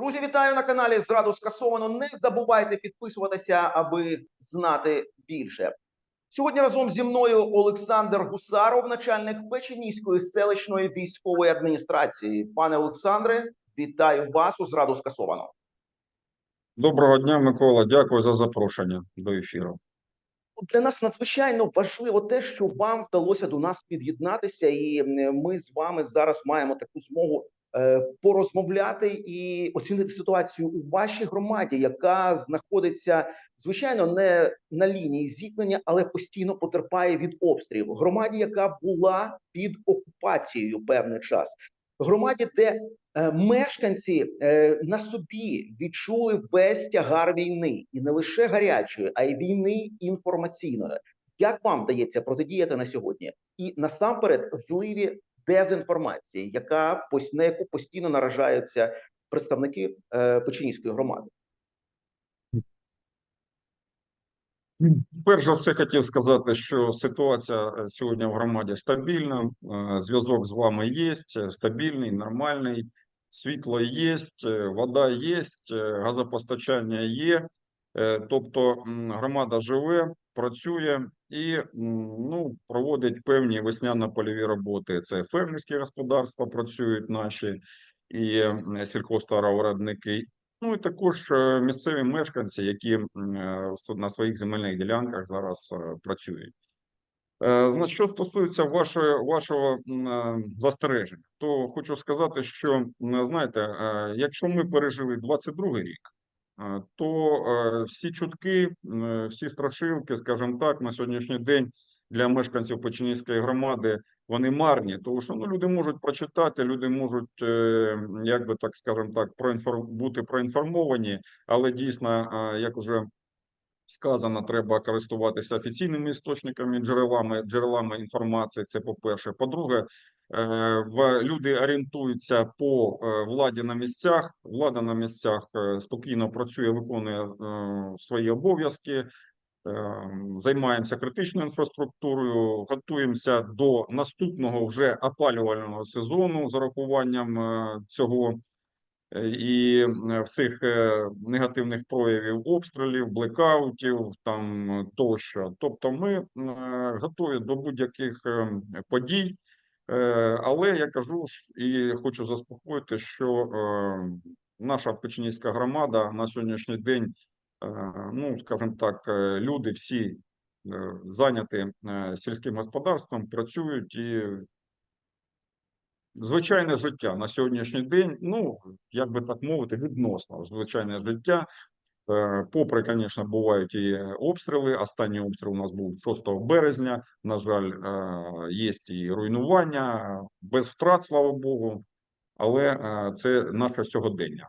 Друзі, вітаю на каналі Зраду скасовано. Не забувайте підписуватися, аби знати більше. Сьогодні разом зі мною Олександр Гусаров, начальник Печеніської селищної військової адміністрації. Пане Олександре, вітаю вас у зраду скасовано. Доброго дня, Микола. Дякую за запрошення до ефіру. Для нас надзвичайно важливо те, що вам вдалося до нас під'єднатися, і ми з вами зараз маємо таку змогу порозмовляти і оцінити ситуацію у вашій громаді, яка знаходиться звичайно не на лінії зіткнення, але постійно потерпає від обстрілів. Громаді, яка була під окупацією певний час. Громаді, де е, мешканці е, на собі відчули весь тягар війни, і не лише гарячої, а й війни інформаційної. Як вам вдається протидіяти на сьогодні? І насамперед зливі дезінформації, яка на яку постійно наражаються представники е, громади? Перш за все, хотів сказати, що ситуація е, сьогодні в громаді стабільна. е, Зв'язок з вами є, стабільний, нормальний. Світло є, вода є, газопостачання є. Тобто громада живе, працює і ну, проводить певні весняно-польові роботи. Це фермерські господарства працюють наші і м, сільхозтоваровиробники, Ну і також е, місцеві мешканці, які е, на своїх земельних ділянках зараз е, працюють. Значить, що стосується вашого е, застереження, то хочу сказати, що знаєте, якщо ми пережили 22 рік, то е, всі чутки, всі страшилки, скажімо так, на сьогоднішній день для мешканців Печенізької громади вони марні, тому що ну, люди можуть прочитати, люди можуть, е, як би так скажемо так, проінфор... бути проінформовані, але дійсно, е, як уже сказано, треба користуватися офіційними істочниками, джерелами, джерелами інформації. Це по-перше. По-друге, е, в люди орієнтуються по е, владі на місцях. Влада на місцях е, спокійно працює, виконує е, свої обов'язки. Е, Займаємося критичною інфраструктурою, готуємося до наступного вже опалювального сезону з урахуванням е, цього е, і е, всіх е, негативних проявів обстрілів, блекаутів там е, тощо. Тобто, ми е, готові до будь-яких е, подій. Е, Але я кажу і хочу заспокоїти, що е, наша Печеніська громада на сьогоднішній день, е, ну скажімо так, люди всі зайняті сільським господарством, працюють і звичайне життя на сьогоднішній день, ну як би так мовити, відносно звичайне життя. Е, Попри, звісно, бувають і обстріли. Останній обстріл у нас був 6 березня. На жаль, е, є і руйнування без втрат, слава Богу. Але е, це наше сьогодення.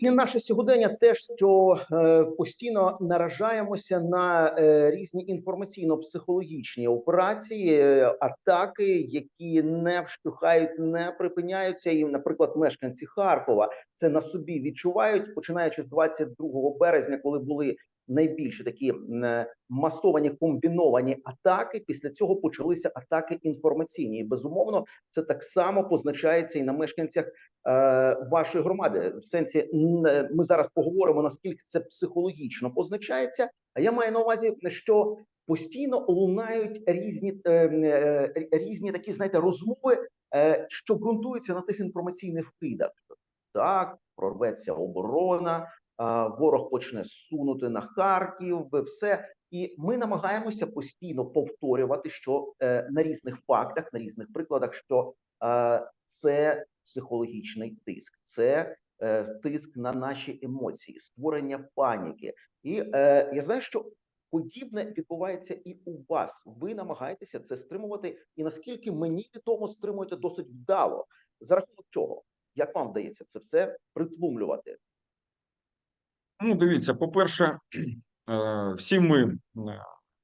І наше сьогодення те, що е, постійно наражаємося на е, різні інформаційно-психологічні операції, е, атаки, які не вщухають, не припиняються. І, наприклад, мешканці Харкова це на собі відчувають, починаючи з 22 березня, коли були найбільші такі е, масовані комбіновані атаки. Після цього почалися атаки інформаційні. І безумовно, це так само позначається і на мешканцях е, вашої громади. В сенсі е, ми зараз поговоримо наскільки це психологічно позначається. А я маю на увазі, що постійно лунають різні різні такі, знаєте, розмови, що ґрунтуються на тих інформаційних вкидах. Так, прорветься оборона, ворог почне сунути на Харків, все. І ми намагаємося постійно повторювати, що е, на різних фактах, на різних прикладах, що е, це психологічний тиск, це е, тиск на наші емоції, створення паніки. І е, я знаю, що подібне відбувається і у вас. Ви намагаєтеся це стримувати, і наскільки мені відомо, стримуєте досить вдало. За рахунок чого? Як вам вдається це все притлумлювати? Ну, дивіться, по-перше, е, всі ми, е,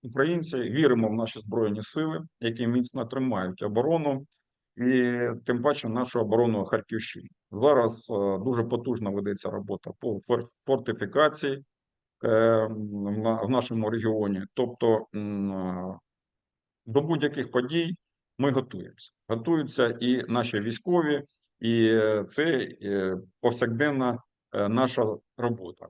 українці, віримо в наші збройні сили, які міцно тримають оборону, і тим паче нашу оборону Харківщини. Зараз е, дуже потужно ведеться робота по фор- фортифікації в нашому регіоні. Тобто до будь-яких подій ми готуємося. Готуються і наші військові, і це повсякденна наша робота.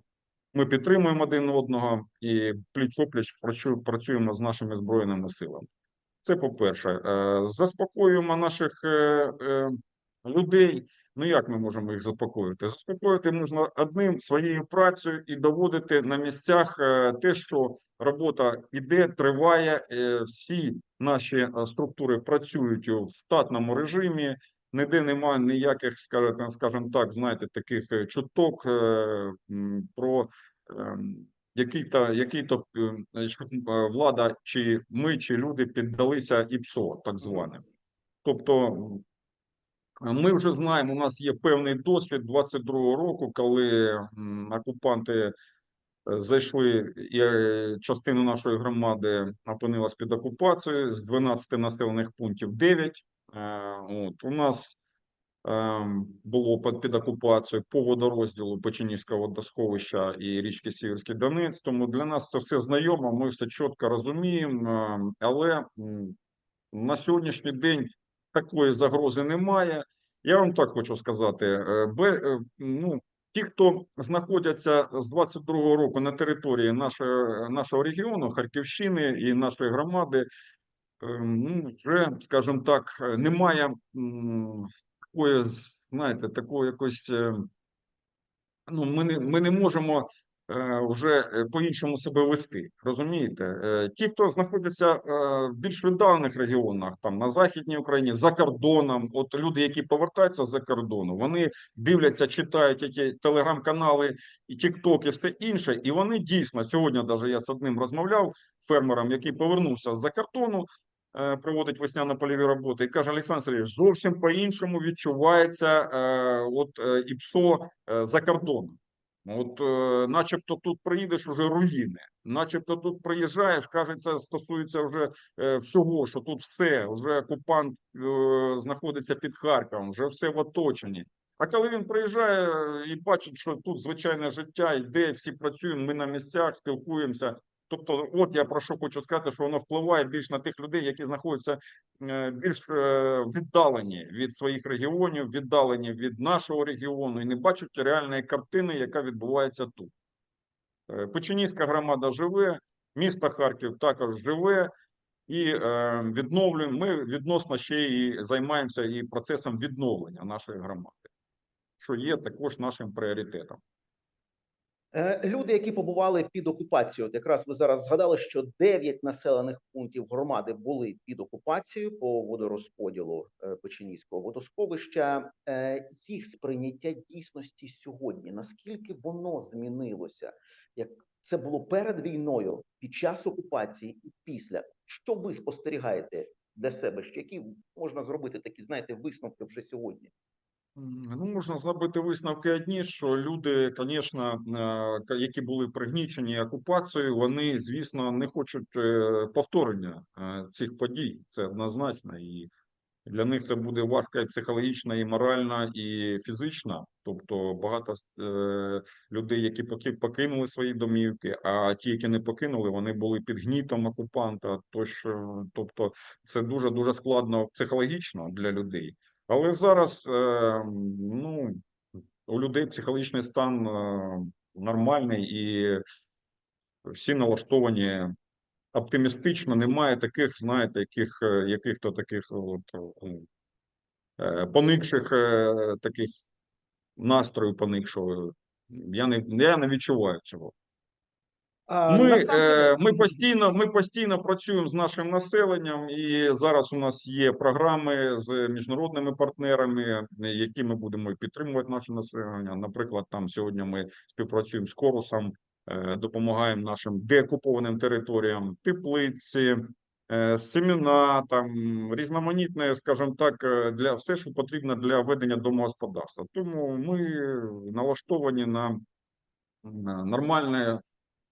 Ми підтримуємо один одного і пліч-опліч працюємо з нашими збройними силами. Це по-перше, Е, заспокоюємо наших е, е, людей. Ну як ми можемо їх заспокоїти? Заспокоїти можна одним своєю працею і доводити на місцях те, що робота іде, триває. Всі наші структури працюють у штатному режимі. Ніде немає ніяких, скажімо, так, знаєте, таких е, чуток е, про ем, який-то який-то е, що, е, влада, чи ми, чи люди піддалися ІПСО, так званим. Тобто ми вже знаємо, у нас є певний досвід 22-го року, коли окупанти зайшли, і частина нашої громади опинилась під окупацією з 12 населених пунктів 9. Е, От у нас ем, було під, окупацією по водорозділу Печенізького водосховища і річки Сіверський Донець. Тому для нас це все знайомо, ми все чітко розуміємо, ем, але на сьогоднішній день такої загрози немає. Я вам так хочу сказати: е, е, ну, ті, хто знаходяться з 22-го року на території нашого, нашого регіону, Харківщини і нашої громади, вже, скажімо так, е, немає такої, знаєте, такої якось. е, Ну, ми не, ми не можемо е, вже по-іншому себе вести. Розумієте? Ті, хто знаходяться е, в більш віддалених регіонах, там на Західній Україні, за кордоном, от люди, які повертаються за кордону, вони дивляться, читають які телеграм-канали і Тікток, і все інше. І вони дійсно сьогодні, навіть я з одним розмовляв фермером, який повернувся з-за кордону. Е, Проводить весняно-польові роботи і каже Олександр Сергійович, зовсім по-іншому відчувається е, от е, ІПСО е, за кордоном. От, начебто, тут приїдеш уже руїни, начебто тут приїжджаєш, кажеться, стосується вже всього, що тут все, вже окупант знаходиться під Харковом, вже все в оточенні. А коли він приїжджає і бачить, що тут звичайне життя йде, всі працюємо, ми на місцях спілкуємося. Тобто, от я про що хочу сказати, що воно впливає більш на тих людей, які знаходяться е, більш е, віддалені від своїх регіонів, віддалені від нашого регіону і не бачать реальної картини, яка відбувається тут. Е, Печенізька громада живе, місто Харків також живе, і відновлюємо. Ми відносно ще і займаємося і процесом відновлення нашої громади, що є також нашим пріоритетом. Е, Люди, які побували під окупацією, от якраз ви зараз згадали, що 9 населених пунктів громади були під окупацією по водорозподілу е, Печенізького водосховища. Е, Їх сприйняття дійсності сьогодні. Наскільки воно змінилося? Як це було перед війною, під час окупації і після? Що ви спостерігаєте для себе? Які можна зробити такі, знаєте, висновки вже сьогодні? Ну, можна зробити висновки одні, що люди, звісно, які були пригнічені окупацією, вони, звісно, не хочуть е, повторення е, цих подій. Це однозначно. І для них це буде важко і психологічно, і морально, і фізично. Тобто багато е, людей, які поки- покинули свої домівки, а ті, які не покинули, вони були під гнітом окупанта. Тож, е, тобто, це дуже дуже складно психологічно для людей. Але зараз е, ну, у людей психологічний стан е, нормальний і всі налаштовані оптимістично. Немає таких, знаєте, яких, е, яких-то таких от, поникших таких настроїв поникшого. Я не, я не відчуваю цього. Ми, е, ми постійно, ми постійно працюємо з нашим населенням, і зараз у нас є програми з міжнародними партнерами, які ми будемо підтримувати наше населення. Наприклад, там сьогодні ми співпрацюємо з Корусом, е, допомагаємо нашим деокупованим територіям, теплиці, е, семена, там різноманітне, скажімо так, для все, що потрібно для ведення домогосподарства. Тому ми налаштовані на, на нормальне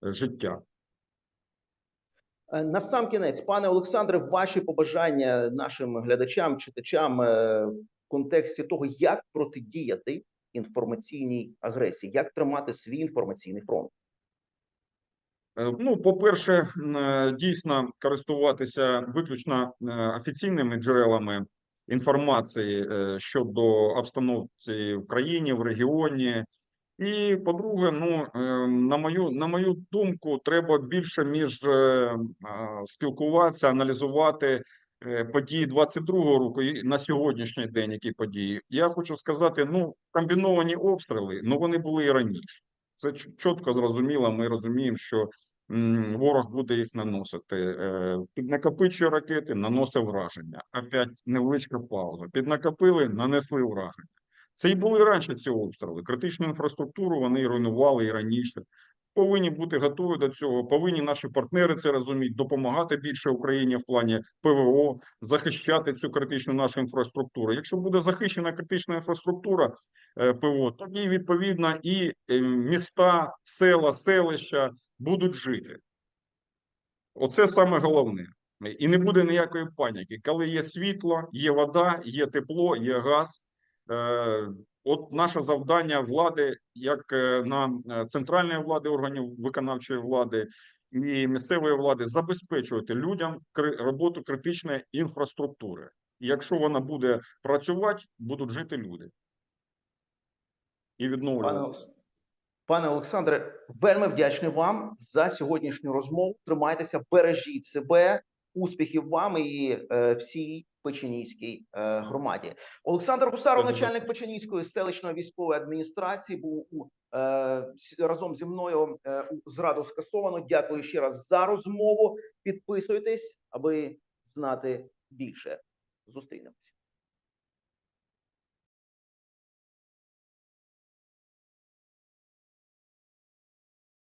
життя. Е, На сам кінець, пане Олександре, ваші побажання нашим глядачам, читачам е, в контексті того, як протидіяти інформаційній агресії, як тримати свій інформаційний фронт. Е, Ну, по-перше, дійсно користуватися виключно офіційними джерелами інформації щодо обстановки в країні, в регіоні. І по-друге, ну е, на мою на мою думку, треба більше між е, спілкуватися, аналізувати е, події 22-го року і на сьогоднішній день, які події. Я хочу сказати, ну комбіновані обстріли, ну вони були і раніше. Це чітко зрозуміло. Ми розуміємо, що ворог буде їх наносити. Е, Піднакопичує ракети, наносить враження. Опять невеличка пауза. Піднакопили, нанесли враження. Це і були раніше ці обстріли. Критичну інфраструктуру вони руйнували і раніше. Повинні бути готові до цього. Повинні наші партнери це розуміти, допомагати більше Україні в плані ПВО, захищати цю критичну нашу інфраструктуру. Якщо буде захищена критична інфраструктура е, ПВО, тоді відповідно і е, міста, села, селища будуть жити. Оце саме головне. І не буде ніякої паніки. Коли є світло, є вода, є тепло, є газ. Е, От наше завдання влади, як е, на е, центральної влади, органів виконавчої влади і місцевої влади, забезпечувати людям роботу критичної інфраструктури. І якщо вона буде працювати, будуть жити люди і відновлюватися. пане Олександре, вельми вдячний вам за сьогоднішню розмову. Тримайтеся, бережіть себе, успіхів вам і е, всій Печенійській е, громаді. Олександр Гусаров, начальник Печенійської селищної військової адміністрації, був у е, разом зі мною е, у зраду скасовано. Дякую ще раз за розмову. Підписуйтесь, аби знати більше. Зустрінемось.